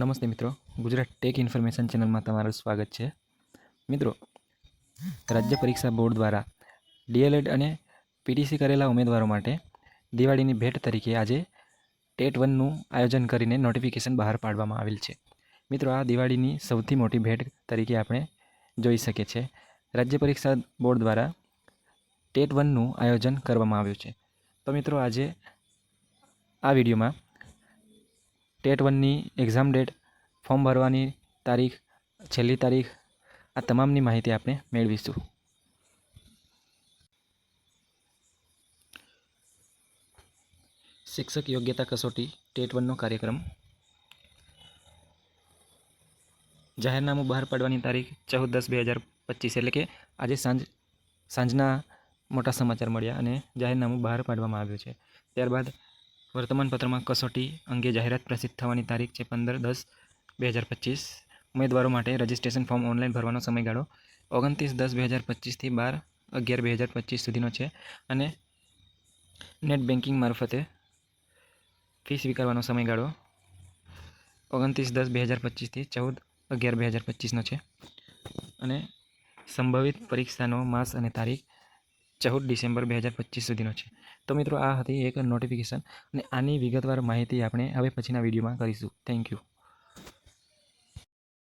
નમસ્તે મિત્રો. Gujarat tech information ચેનલમાં તમારું સ્વાગત છે. મિત્રો, રાજ્ય પરીક્ષા બોર્ડ દ્વારા ડીએલએડ અને પીટીસી કરેલા ઉમેદવારો માટે દિવાળીની ભેટ તરીકે આજે ટેટ વનનું આયોજન કરીને નોટિફિકેશન બહાર પાડવામાં આવેલ છે. મિત્રો, આ દિવાળીની સૌથી મોટી ભેટ તરીકે આપણે જોઈ શકીએ છીએ. રાજ્ય પરીક્ષા બોર્ડ દ્વારા ટેટ વનનું આયોજન કરવામાં આવ્યું છે. તો મિત્રો, આજે આ વિડીયોમાં ટેટ વનની એક્ઝામ ડેટ ફોર્મ ભરવાની તારીખ, છેલ્લી તારીખ, આ તમામની માહિતી આપણે મેળવીશું. શિક્ષક યોગ્યતા કસોટી, ટેટ વનનો કાર્યક્રમ. જાહેરનામું બહાર પાડવાની તારીખ ચૌદ દસ બે હજાર પચીસ, એટલે કે આજે સાંજ, સાંજના મોટા સમાચાર મળ્યા અને જાહેરનામું બહાર પાડવામાં આવ્યું છે. ત્યારબાદ વર્તમાનપત્રમાં કસોટી અંગે જાહેરાત પ્રસિદ્ધ થવાની તારીખ છે પંદર દસ બે હજાર પચીસ. ઉમેદવારો માટે રજિસ્ટ્રેશન ફોર્મ ઓનલાઈન ભરવાનો સમયગાળો ઓગણત્રીસ દસ બે હજાર પચીસથી બાર અગિયાર બે હજાર પચીસ સુધીનો છે અને નેટ બેન્કિંગ મારફતે ફી સ્વીકારવાનો સમયગાળો ઓગણત્રીસ દસ બે હજાર પચીસથી ચૌદ અગિયાર બે હજાર પચીસનો છે. અને સંભવિત પરીક્ષાનો માસ અને તારીખ ચૌદ ડિસેમ્બર બે હજાર પચીસ સુધીનો છે. તો મિત્રો, આ હતી એક નોટિફિકેશન અને આની વિગતવાર માહિતી આપણે હવે પછીના વિડીયોમાં કરીશું. Thank you